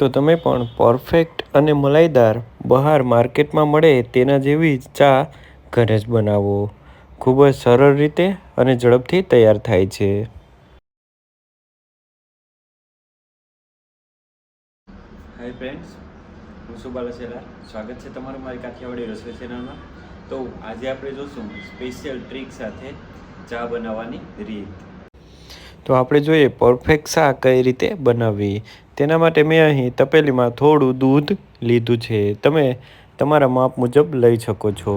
તો તમે પણ પરફેક્ટ અને મલાઈદાર બહાર માર્કેટમાં મળે તેના જેવી જ ચા ઘરે જ બનાવો. ખૂબ જ સરળ રીતે અને ઝડપથી તૈયાર થાય છે. હાય ફ્રેન્ડ્સ હું સુબાલા સ્વાગત છે તમારું મારી કાઠિયાવાડી રસોઈ ચેનલમાં તો આજે આપણે જોશું સ્પેશિયલ ટ્રીક સાથે ચા બનાવવાની રીત. તો આપણે જોઈએ પરફેક્ટ શાક કઈ રીતે બનાવવી? તેના માટે મેં અહીં તપેલીમાં થોડું દૂધ લીધું છે. તમે તમારા માપ મુજબ લઈ શકો છો.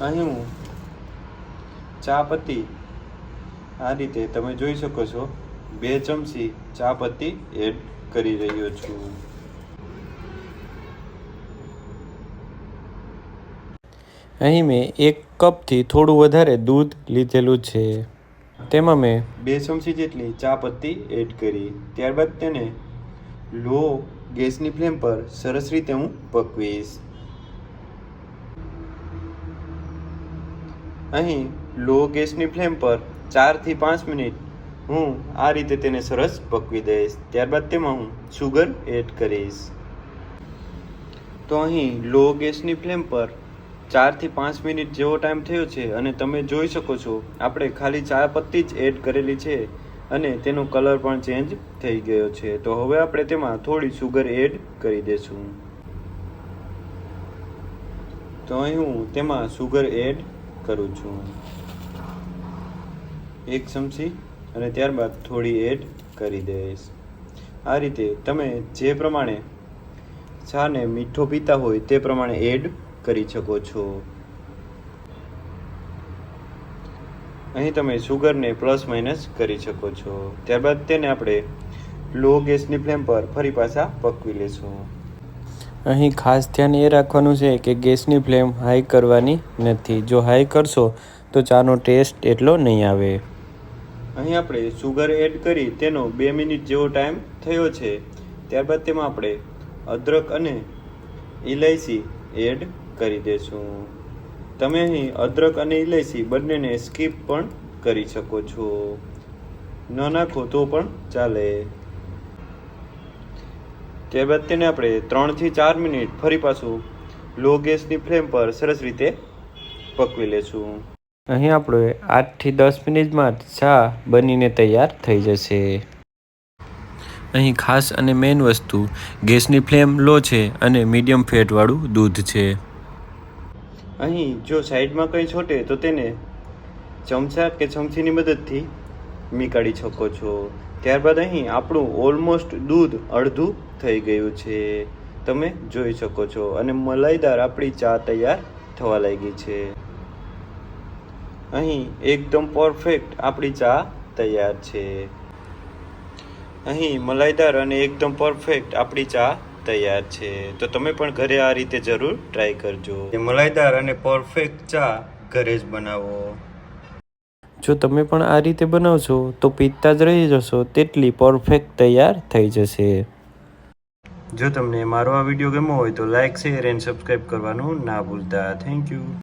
અહીં હું ચા પત્તી આ રીતે તમે જોઈ શકો છો. બે ચમચી ચા પત્તી એડ કરી રહ્યો છું. અહીં મેં એક કપથી થોડું વધારે દૂધ લીધેલું છે. તેમાં મેં બે ચમચી જેટલી ચા પત્તી એડ કરી. ત્યારબાદ તેને લો ગેસની ફ્લેમ પર સરસ રીતે હું પકવીશ. અહીં લો ગેસની ફ્લેમ પર ચારથી પાંચ મિનિટ હું આ રીતે તેને સરસ પકવી દઈશ. ત્યારબાદ તેમાં હું સુગર એડ કરીશ. તો અહીં લો ગેસની ફ્લેમ પર ચારથી પાંચ મિનિટ જેવો ટાઈમ થયો છે અને તમે જોઈ શકો છો, આપણે ખાલી ચા પત્તી જ એડ કરેલી છે અને તેનો કલર પણ ચેન્જ થઈ ગયો છે. તો હવે આપણે તેમાં થોડી સુગર એડ કરી દઈશું. તો અહીં હું તેમાં સુગર એડ કરું છું. એક ચમચી અને ત્યારબાદ થોડી એડ કરી દઈશ. આ રીતે તમે જે પ્રમાણે ચાને મીઠો પીતા હોય તે પ્રમાણે એડ કરી શકો છો. અહીં તમે સુગરને પ્લસ માઇનસ કરી શકો છો. ત્યારબાદ તેને આપણે લો ગેસની ફ્લેમ પર ફરી પાછા પકવી લેશું. અહીં ખાસ ધ્યાન એ રાખવાનું છે કે ગેસની ફ્લેમ હાઈ કરવાની નથી. જો હાઈ કરશો તો ચાનો ટેસ્ટ એટલો નહીં આવે. અહીં આપણે સુગર એડ કરી તેનો બે મિનિટ જેવો ટાઈમ થયો છે. ત્યારબાદ તેમાં આપણે અદરક અને ઇલાયચી એડ કરી દેશું તમે અહીં અદરક અને ઇલાયચી બંનેને સ્કીપ પણ કરી શકો છો. ન નાખો તો પણ ચાલે. ત્યારબાદ તેને આપણે ત્રણથી ચાર મિનિટ ફરી પાછું લો ગેસની ફ્લેમ પર સરસ રીતે પકવી લેશું. અહીં આપણે આઠથી દસ મિનિટમાં ચા બનીને તૈયાર થઈ જશે. અહીં ખાસ અને મેઇન વસ્તુ ગેસની ફ્લેમ લો છે અને મીડિયમ ફેટવાળું દૂધ છે. અહીં જો સાઈડમાં કંઈ છોટે તો તેને ચમચા કે ચમચીની મદદથી નીકાળી શકો છો. ત્યારબાદ અહીં આપણું ઓલમોસ્ટ દૂધ અડધું થઈ ગયું છે. તમે જોઈ શકો છો અને મલાઈદાર આપણી ચા તૈયાર થવા લાગી છે. અહીં એકદમ પરફેક્ટ આપણી ચા તૈયાર છે. અહીં મલાઈદાર અને એકદમ પરફેક્ટ આપણી ચા તૈયાર છે. તો તમે પણ ઘરે આ રીતે જરૂર ટ્રાય કરજો. મલાઈદાર અને પરફેક્ટ ચા ઘરે જ બનાવો. જો તમે પણ આ રીતે બનાવશો તો પીતા જ રહી જશો તેટલી પરફેક્ટ તૈયાર થઈ જશે. જો તમને મારો આ વીડિયો ગમ્યો હોય તો લાઇક શેર એન્ડ સબસ્ક્રાઈબ કરવાનું ના ભૂલતા. Thank you